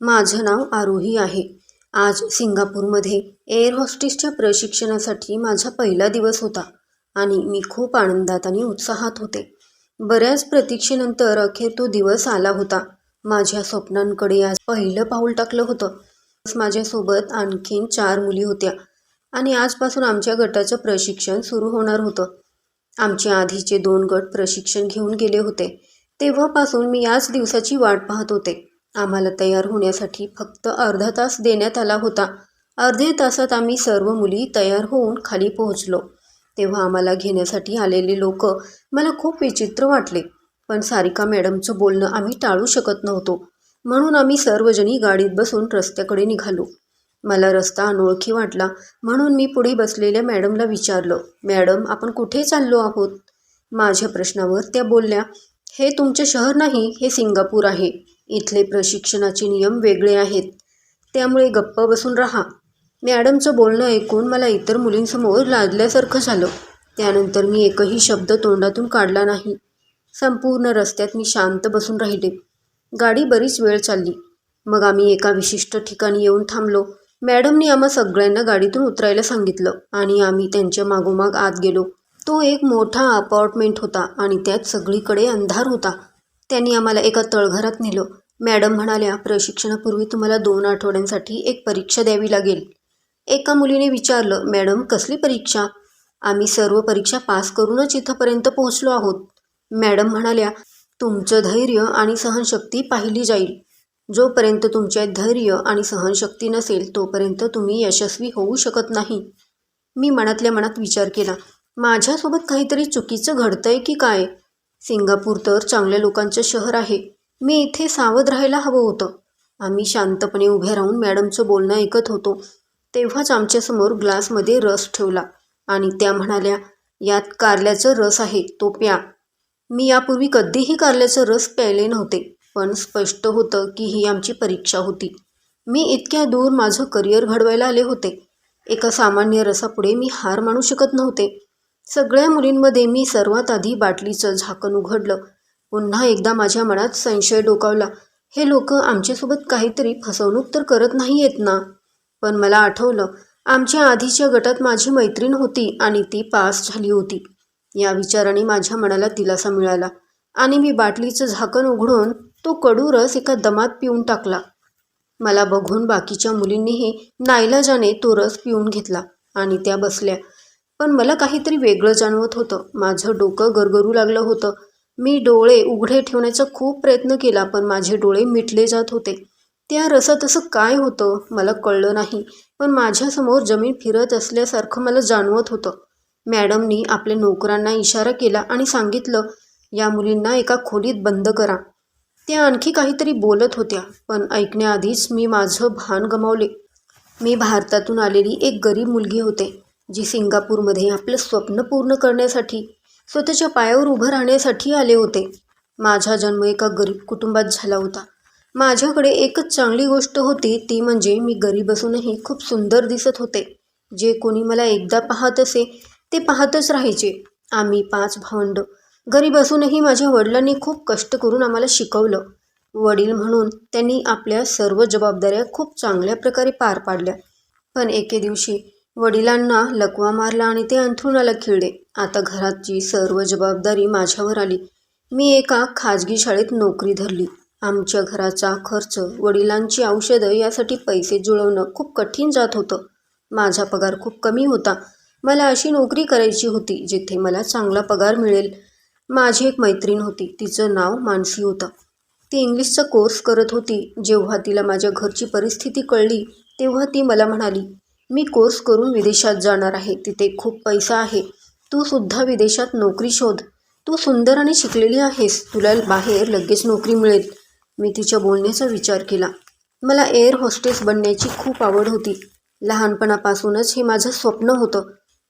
माझं नाव आरोही आहे. आज सिंगापूरमध्ये एअर होस्टेसच्या प्रशिक्षणासाठी माझा पहिला दिवस होता आणि मी खूप आनंदात आणि उत्साहात होते. बऱ्याच प्रतीक्षेनंतर अखेर तो दिवस आला होता. माझ्या स्वप्नांकडे आज पहिलं पाऊल टाकलं होतं. माझ्यासोबत आणखीन चार मुली होत्या आणि आजपासून आमच्या गटाचं प्रशिक्षण सुरू होणार होतं. आमचे आधीचे दोन गट प्रशिक्षण घेऊन गेले होते. तेव्हापासून मी याच दिवसाची वाट पाहत होते. आम्हाला तयार होण्यासाठी फक्त अर्धा तास देण्यात आला होता. अर्ध्या तासात आम्ही सर्व मुली तयार होऊन खाली पोहोचलो. तेव्हा आम्हाला घेण्यासाठी आलेले लोक मला खूप विचित्र वाटले पण सारिका मॅडमचं बोलणं आम्ही टाळू शकत नव्हतो. म्हणून आम्ही सर्वजणी गाडीत बसून रस्त्याकडे निघालो. मला रस्ता अनोळखी वाटला म्हणून मी पुढे बसलेल्या मॅडमला विचारलं मॅडम आपण कुठे चाललो आहोत? माझ्या प्रश्नावर त्या बोलल्या हे तुमचे शहर नाही हे सिंगापूर आहे. इथले प्रशिक्षणाचे नियम वेगळे आहेत. त्यामुळे गप्प बसून राहा. मॅडमचं बोलणं ऐकून मला इतर मुलींसमोर लादल्यासारखं झालं. त्यानंतर मी एकही शब्द तोंडातून काढला नाही. संपूर्ण रस्त्यात मी शांत बसून राहिले. गाडी बरीच वेळ चालली. मग आम्ही एका विशिष्ट ठिकाणी येऊन थांबलो. मॅडमनी आम्हा सगळ्यांना गाडीतून उतरायला सांगितलं आणि आम्ही त्यांच्या मागोमाग आत गेलो. तो एक मोठा अपार्टमेंट होता आणि त्यात सगळीकडे अंधार होता. त्यांनी आम्हाला एका तळघरात नेलं. मॅडम म्हणाल्या प्रशिक्षणापूर्वी तुम्हाला दोन आठवड्यांसाठी एक परीक्षा द्यावी लागेल. एका मुलीने विचारलं मॅडम कसली परीक्षा? आम्ही सर्व परीक्षा पास करूनच इथंपर्यंत पोहोचलो आहोत. मॅडम म्हणाल्या तुमचं धैर्य आणि सहनशक्ती पाहिली जाईल. जोपर्यंत तुमच्यात धैर्य आणि सहनशक्ती नसेल तोपर्यंत तुम्ही यशस्वी होऊ शकत नाही. मी मनातल्या मनात विचार केला माझ्यासोबत काहीतरी चुकीचं घडतंय की काय? सिंगापूर तर चांगल्या लोकांचं शहर आहे. मी इथे सावध राहायला हवं होतं. आम्ही शांतपणे उभे राहून मॅडमचं बोलणं ऐकत होतो. तेव्हाच आमच्यासमोर ग्लासमध्ये रस ठेवला आणि त्या म्हणाल्या यात कारल्याचं रस आहे तो प्या. मी यापूर्वी कधीही कारल्याचं रस प्यायले नव्हते पण स्पष्ट होतं की ही आमची परीक्षा होती. मी इतक्या दूर माझं करिअर घडवायला आले होते. एका सामान्य रसापुढे मी हार मानू शकत नव्हते. सगळ्या मुलींमध्ये मी सर्वात आधी बाटलीचं झाकण उघडलं. पुन्हा एकदा माझ्या मनात संशय डोकावला. हे लोक आमच्यासोबत काहीतरी फसवणूक तर करत नाही आहेत ना? पण मला आठवलं आमच्या आधीच्या गटात माझी मैत्रीण होती आणि ती पास झाली होती. या विचाराने माझ्या मनाला दिलासा मिळाला आणि मी बाटलीचं झाकण उघडून तो कडू रस एका दमात पिऊन टाकला. मला बघून बाकीच्या मुलींनीही नाईलाजाने तो रस पिऊन घेतला आणि त्या बसल्या. पण मला काहीतरी वेगळं जाणवत होतं. माझं डोकं गरगरू लागलं होतं. मी डोळे उघडे ठेवण्याचा खूप प्रयत्न केला पण माझे डोळे मिटले जात होते. त्या रसात असं काय होतं मला कळलं नाही पण माझ्यासमोर जमीन फिरत असल्यासारखं मला जाणवत होतं. मॅडमनी आपल्या नोकरांना इशारा केला आणि सांगितलं या मुलींना एका खोलीत बंद करा. त्या आणखी काहीतरी बोलत होत्या पण ऐकण्याआधीच मी माझं भान गमावले. मी भारतातून आलेली एक गरीब मुलगी होते. जी सिंगापूरमध्ये आपलं स्वप्न पूर्ण करण्यासाठी स्वतःच्या पायावर उभं राहण्यासाठी आले होते. माझा जन्म एका गरीब कुटुंबात झाला होता. माझ्याकडे एकच चांगली गोष्ट होती ती म्हणजे मी गरीब असूनही खूप सुंदर दिसत होते. जे कोणी मला एकदा पाहत असे ते पाहतच राहायचे. आम्ही पाच भावंड. गरीब असूनही माझ्या वडिलांनी खूप कष्ट करून आम्हाला शिकवलं. वडील म्हणून त्यांनी आपल्या सर्व जबाबदाऱ्या खूप चांगल्या प्रकारे पार पाडल्या. पण एके दिवशी वडिलांना लकवा मारला आणि ते अंथरुणाला खिळले. आता घराची सर्व जबाबदारी माझ्यावर आली. मी एका खाजगी शाळेत नोकरी धरली. आमच्या घराचा खर्च वडिलांची औषधं यासाठी पैसे जुळवणं खूप कठीण जात होतं. माझा पगार खूप कमी होता. मला अशी नोकरी करायची होती जिथे मला चांगला पगार मिळेल. माझी एक मैत्रीण होती. तिचं नाव मानसी होतं. ती इंग्लिशचा कोर्स करत होती. जेव्हा तिला माझ्या घरची परिस्थिती कळली तेव्हा ती मला म्हणाली मी कोर्स करून विदेशात जाणार आहे. तिथे खूप पैसा आहे. तू सुद्धा विदेशात नोकरी शोध. तू सुंदर आणि शिकलेली आहेस. तुला बाहेर लगेच नोकरी मिळेल. मी तिच्या बोलण्याचा विचार केला. मला एअर होस्टेस बनण्याची खूप आवड होती. लहानपणापासूनच हे माझं स्वप्न होतं.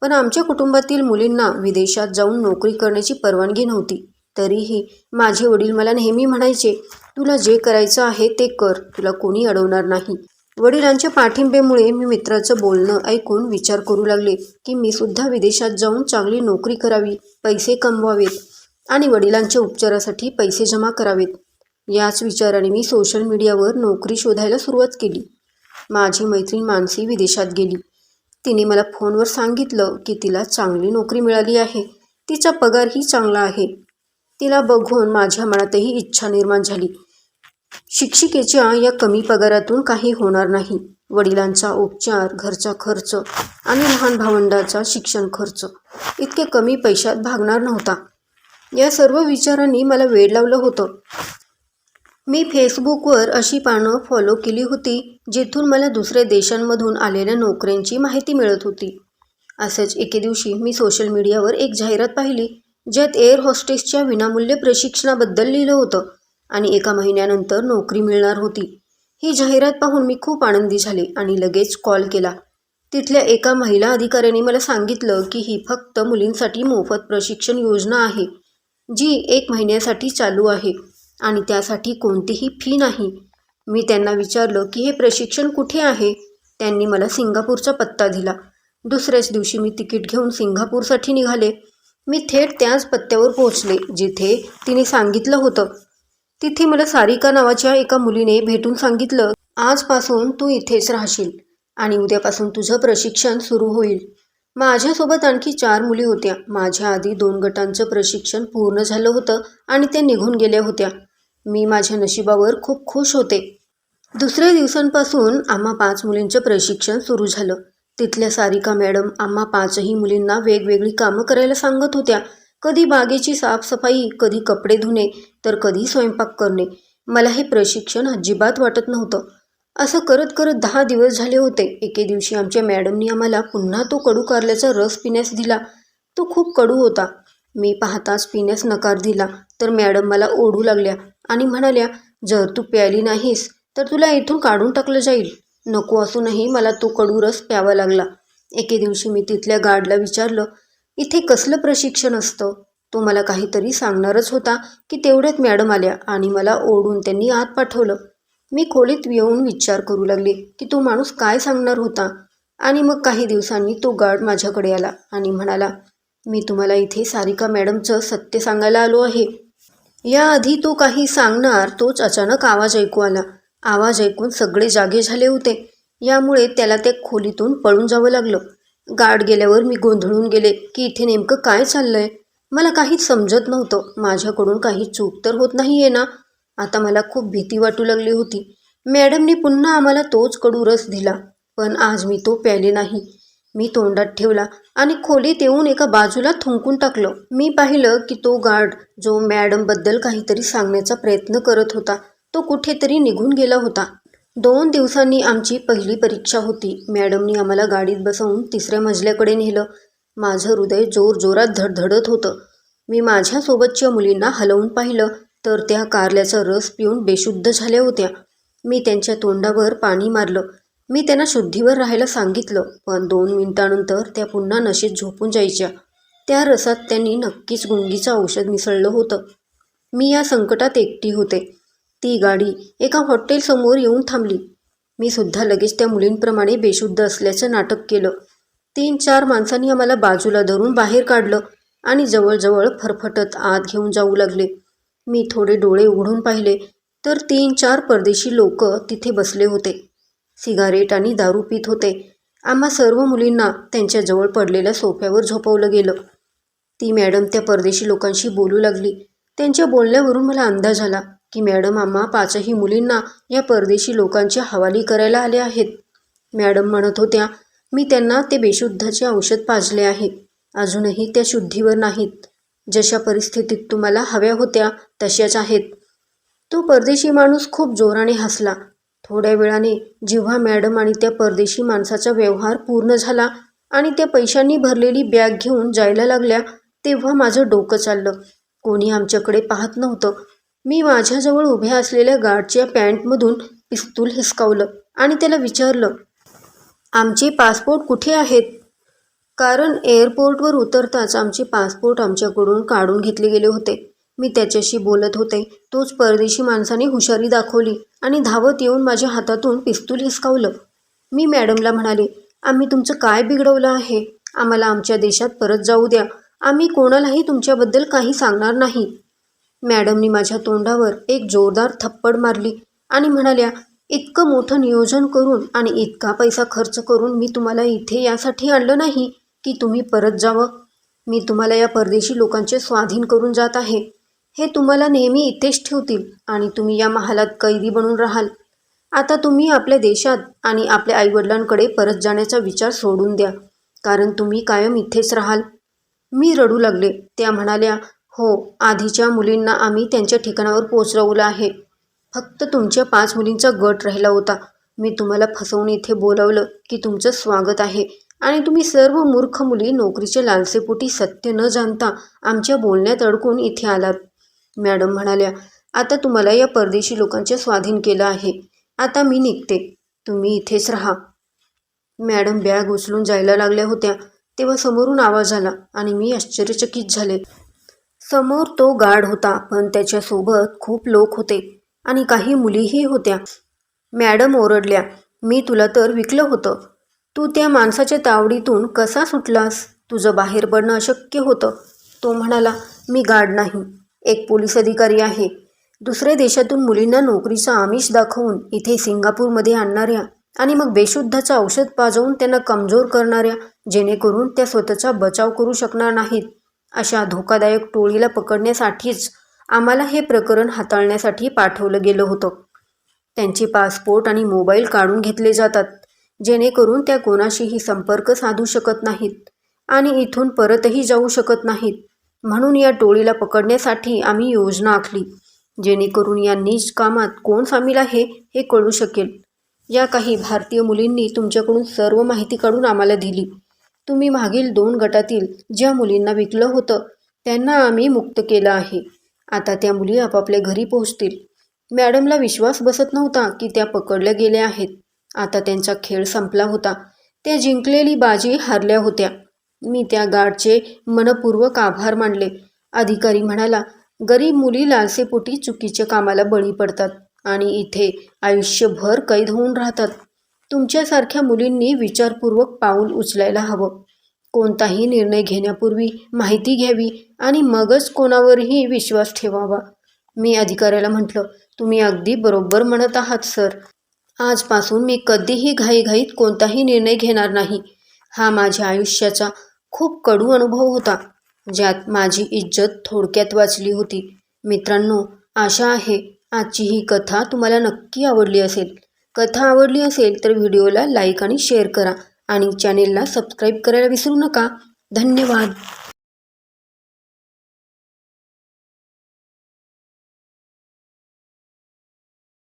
पण आमच्या कुटुंबातील मुलींना विदेशात जाऊन नोकरी करण्याची परवानगी नव्हती. तरीही माझे वडील मला नेहमी म्हणायचे तुला जे करायचं आहे ते कर. तुला कोणी अडवणार नाही. वडिलांच्या पाठिंब्यामुळे मी मित्राचं बोलणं ऐकून विचार करू लागले की मी सुद्धा विदेशात जाऊन चांगली नोकरी करावी पैसे कमवावेत आणि वडिलांच्या उपचारासाठी पैसे जमा करावेत. याच विचाराने मी सोशल मीडियावर नोकरी शोधायला सुरुवात केली. माझी मैत्रीण मानसी विदेशात गेली. तिने मला फोनवर सांगितलं की तिला चांगली नोकरी मिळाली आहे. तिचा पगारही चांगला आहे. तिला बघून माझ्या मनातही इच्छा निर्माण झाली. शिक्षिकेच्या या कमी पगारातून काही होणार नाही. वडिलांचा उपचार घरचा खर्च आणि लहान भावंडाचा शिक्षण खर्च इतके कमी पैशात भागणार नव्हता. या सर्व विचारांनी मला वेड लावलं होतं. मी फेसबुकवर अशी पानं फॉलो केली होती जिथून मला दुसऱ्या देशांमधून आलेल्या नोकऱ्यांची माहिती मिळत होती. असंच एके दिवशी मी सोशल मीडियावर एक जाहिरात पाहिली ज्यात एअर हॉस्टेसच्या विनामूल्य प्रशिक्षणाबद्दल लिहिलं होतं. आणि एका महिन्यानंतर नोकरी मिळणार होती. ही जाहिरात पाहून मी खूप आनंदी झाले आणि लगेच कॉल केला. तिथल्या एका महिला अधिकाऱ्याने मला सांगितलं की ही फक्त मुलींसाठी मोफत प्रशिक्षण योजना आहे जी एक महिन्यासाठी चालू आहे आणि त्यासाठी कोणतीही फी नाही. मी त्यांना विचारलं की हे प्रशिक्षण कुठे आहे? त्यांनी मला सिंगापूरचा पत्ता दिला. दुसऱ्याच दिवशी मी तिकीट घेऊन सिंगापूरसाठी निघाले. मी थेट त्याच पत्त्यावर पोहोचले जिथे तिने सांगितलं होतं तिथे मला सारिका नावाच्या एका मुलीने भेटून सांगितलं आजपासून तू इथेच राहशील आणि उद्यापासून तुझं प्रशिक्षण सुरू होईल. माझ्यासोबत आणखी चार मुली होत्या. माझ्या आधी दोन गटांचं प्रशिक्षण पूर्ण झालं होतं आणि ते निघून गेल्या होत्या. मी माझ्या नशिबावर खूप खुश होते. दुसऱ्या दिवसांपासून आम्हा पाच मुलींचं प्रशिक्षण सुरू झालं. तिथल्या सारिका मॅडम आम्हा पाचही मुलींना वेगवेगळी कामं करायला सांगत होत्या. कधी बागेची साफसफाई कधी कपडे धुणे तर कधी स्वयंपाक करणे. मला हे प्रशिक्षण अजिबात वाटत नव्हतं. असं करत करत दहा दिवस झाले होते. एके दिवशी आमच्या मॅडमनी आम्हाला पुन्हा तो कडू कारल्याचा रस पिण्यास दिला. तो खूप कडू होता. मी पाहताच पिण्यास नकार दिला. तर मॅडम मला ओढू लागल्या आणि म्हणाल्या जर तू प्यायली नाहीस तर तुला इथून काढून टाकलं जाईल. नको असूनही मला तो कडू रस प्यावा लागला. एके दिवशी मी तिथल्या गार्डला विचारलं इथे कसलं प्रशिक्षण असतं? तो मला काहीतरी सांगणारच होता की तेवढ्यात मॅडम आल्या आणि मला ओढून त्यांनी आत पाठवलं. मी खोलीत येऊन विचार करू लागले की तो माणूस काय सांगणार होता? आणि मग काही दिवसांनी तो गार्ड माझ्याकडे आला आणि म्हणाला मी तुम्हाला इथे सारिका मॅडमचं सत्य सांगायला आलो आहे. याआधी तो काही सांगणार तोच अचानक आवाज ऐकू आला. आवाज ऐकून सगळे जागे झाले होते. यामुळे त्याला त्या खोलीतून पळून जावं लागलं. गार्ड गेल्यावर मी गोंधळून गेले की इथे नेमकं काय चाललंय? मला काहीच समजत नव्हतं. माझ्याकडून काही चूक तर होत नाही आहे ना? आता मला खूप भीती वाटू लागली होती. मॅडमने पुन्हा आम्हाला तोच कडू रस दिला पण आज मी तो प्याले नाही. मी तोंडात ठेवला आणि खोलीत येऊन एका बाजूला थुंकून टाकलं. मी पाहिलं की तो गार्ड जो मॅडमबद्दल काहीतरी सांगण्याचा प्रयत्न करत होता तो कुठेतरी निघून गेला होता. दोन दिवसांनी आमची पहिली परीक्षा होती. मॅडमनी आम्हाला गाडीत बसवून तिसऱ्या मजल्याकडे नेलं. माझं हृदय जोर जोरात धडधडत होतं. मी माझ्यासोबतच्या मुलींना हलवून पाहिलं तर त्या कारल्याचा रस पिऊन बेशुद्ध झाल्या होत्या. मी त्यांच्या तोंडावर पाणी मारलं. मी त्यांना शुद्धीवर राहायला सांगितलं पण दोन मिनिटानंतर त्या पुन्हा नशेत झोपून जायच्या. त्या रसात त्यांनी नक्कीच गुंगीचं औषध मिसळलं होतं. मी या संकटात एकटी होते. ती गाडी एका हॉटेलसमोर येऊन थांबली. मी सुद्धा लगेच त्या मुलींप्रमाणे बेशुद्ध असल्याचं नाटक केलं. तीन चार माणसांनी आम्हाला बाजूला धरून बाहेर काढलं आणि जवळजवळ फरफटत आत घेऊन जाऊ लागले. मी थोडे डोळे उघडून पाहिले तर तीन चार परदेशी लोक तिथे बसले होते. सिगारेट आणि दारू पित होते. आम्हा सर्व मुलींना त्यांच्याजवळ पडलेल्या सोफ्यावर झोपवलं गेलं. ती मॅडम त्या परदेशी लोकांशी बोलू लागली. त्यांच्या बोलण्यावरून मला अंदाज आला. की मॅडम आम्हा पाचही मुलींना या परदेशी लोकांच्या हवाली करायला आल्या आहेत. मॅडम म्हणत होत्या मी त्यांना ते बेशुद्धाचे औषध पाजले आहे. अजूनही त्या शुद्धीवर नाहीत. जशा परिस्थितीत तुम्हाला हव्या होत्या तशाच आहेत. तो परदेशी माणूस खूप जोराने हसला. थोड्या वेळाने जेव्हा मॅडम आणि त्या परदेशी माणसाचा व्यवहार पूर्ण झाला आणि त्या पैशांनी भरलेली बॅग घेऊन जायला लागल्या तेव्हा माझं डोकं चाललं. कोणी आमच्याकडे पाहत नव्हतं. मी माझ्याजवळ उभ्या असलेल्या गार्डच्या पॅन्टमधून पिस्तूल हिसकावलं आणि त्याला विचारलं आमचे पासपोर्ट कुठे आहेत? कारण एअरपोर्टवर उतरताच आमचे पासपोर्ट आमच्याकडून काढून घेतले गेले होते. मी त्याच्याशी बोलत होते. तोच परदेशी माणसाने हुशारी दाखवली आणि धावत येऊन माझ्या हातातून पिस्तूल हिसकावलं. मी मॅडमला म्हणाले आम्ही तुमचं काय बिघडवलं आहे? आम्हाला आमच्या देशात परत जाऊ द्या. आम्ही कोणालाही तुमच्याबद्दल काही सांगणार नाही. मॅडमनी माझ्या तोंडावर एक जोरदार थप्पड मारली आणि म्हणाल्या इतकं मोठं नियोजन करून आणि इतका पैसा खर्च करून मी तुम्हाला इथे यासाठी आणलं नाही की तुम्ही परत जावं? मी तुम्हाला या परदेशी लोकांचे स्वाधीन करून जात आहे. हे तुम्हाला नेहमी इथेच ठेवतील आणि तुम्ही या महालात कैदी बनून राहाल. आता तुम्ही आपल्या देशात आणि आपल्या आईवडिलांकडे परत जाण्याचा विचार सोडून द्या कारण तुम्ही कायम इथेच राहाल. मी रडू लागले. त्या म्हणाल्या हो आधीच्या मुलींना आम्ही त्यांच्या ठिकाणावर पोचवलं आहे. फक्त तुमच्या पाच मुलींचा गट राहिला होता. मी तुम्हाला फसवून इथे बोलावलं की तुमचं स्वागत आहे. आणि तुम्ही सर्व मूर्ख मुली नोकरीच्या लालसेपोटी सत्य न जाणता आमच्या बोलण्यात अडकून इथे आलात. मॅडम म्हणाल्या आता तुम्हाला या परदेशी लोकांचे स्वाधीन केलं आहे. आता मी निघते. तुम्ही इथेच राहा. मॅडम बॅग उचलून जायला लागल्या होत्या. तेव्हा समोरून आवाज आला आणि मी आश्चर्यचकित झाले. समोर तो गाढ होता पण त्याच्यासोबत खूप लोक होते आणि काही मुलीही होत्या. मॅडम ओरडल्या मी तुला तर विकलं होतं. तू त्या माणसाच्या तावडीतून कसा सुटलास? तुझं बाहेर पडणं अशक्य होतं. तो म्हणाला मी गाढ नाही. एक पोलीस अधिकारी आहे. दुसऱ्या देशातून मुलींना नोकरीचा आमिष दाखवून इथे सिंगापूरमध्ये आणणाऱ्या आणि मग बेशुद्धाचं औषध पाजवून त्यांना कमजोर करणाऱ्या जेणेकरून त्या स्वतःचा बचाव करू शकणार नाहीत. अशा धोकादायक टोळीला पकडण्यासाठीच आम्हाला हे प्रकरण हाताळण्यासाठी पाठवलं गेलं होतं. त्यांचे पासपोर्ट आणि मोबाईल काढून घेतले जातात जेणेकरून त्या कोणाशीही संपर्क साधू शकत नाहीत आणि इथून परतही जाऊ शकत नाहीत. म्हणून या टोळीला पकडण्यासाठी आम्ही योजना आखली जेणेकरून या निज कामात कोण सामील आहे हे कळू शकेल. या काही भारतीय मुलींनी तुमच्याकडून सर्व माहिती काढून आम्हाला दिली. तुम्ही मागील दोन गटातील ज्या मुलींना विकलं होतं त्यांना आम्ही मुक्त केलं आहे. आता त्या मुली आपापल्या घरी पोहोचतील. मॅडमला विश्वास बसत नव्हता की त्या पकडल्या गेल्या आहेत. आता त्यांचा खेळ संपला होता. त्या जिंकलेली बाजी हारल्या होत्या. मी त्या गार्डचे मनपूर्वक आभार मानले. अधिकारी म्हणाला गरीब मुली लालसेपोटी चुकीच्या कामाला बळी पडतात आणि इथे आयुष्यभर कैद होऊन राहतात. तुमच्यासारख्या मुलींनी विचारपूर्वक पाऊल उचलायला हवं. कोणताही निर्णय घेण्यापूर्वी माहिती घ्यावी आणि मगच कोणावरही विश्वास ठेवावा. मी अधिकाऱ्याला म्हटलं तुम्ही अगदी बरोबर म्हणत आहात सर. आजपासून मी कधीही घाईघाईत कोणताही निर्णय घेणार नाही. हा माझ्या आयुष्याचा खूप कडू अनुभव होता ज्यात माझी इज्जत थोडक्यात वाचली होती. मित्रांनो आशा आहे आजची ही कथा तुम्हाला नक्की आवडली असेल. कथा आवडली असेल तर व्हिडिओला लाईक आणि शेअर करा. आणि चॅनेलला सबस्क्राईब करायला विसरू नका. धन्यवाद.